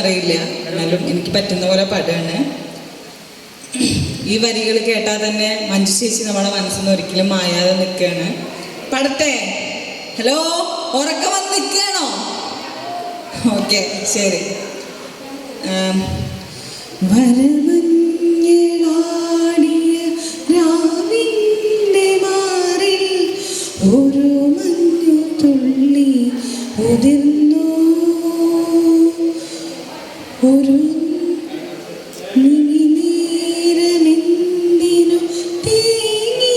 അറിയില്ല. എന്നാലും എനിക്ക് പറ്റുന്ന പോലെ പാടുകയാണ്. ഈ വരികൾ കേട്ടാൽ തന്നെ മഞ്ജു ചേച്ചി നമ്മുടെ നിന്ന് ഒരിക്കലും മായാതെ നിൽക്കുകയാണ്. പടത്തെ ഹലോ ഉറക്കം വന്ന് നിൽക്കുകയാണോ? ഓക്കെ ശരി. ഒരു മഞ്ഞു തുള്ളി ഉതിർന്നു ഒരു മിഴിനീരമെന്തിനു തേങ്ങി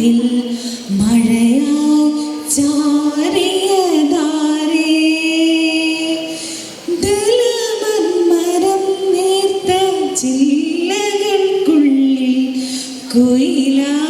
സായന്തനത്തിൽ മഴയായി ചാരിയതാരേ. ദലമന്മരം നേർത്ത ചില്ലകൾക്കുള്ളിൽ കുയിലായി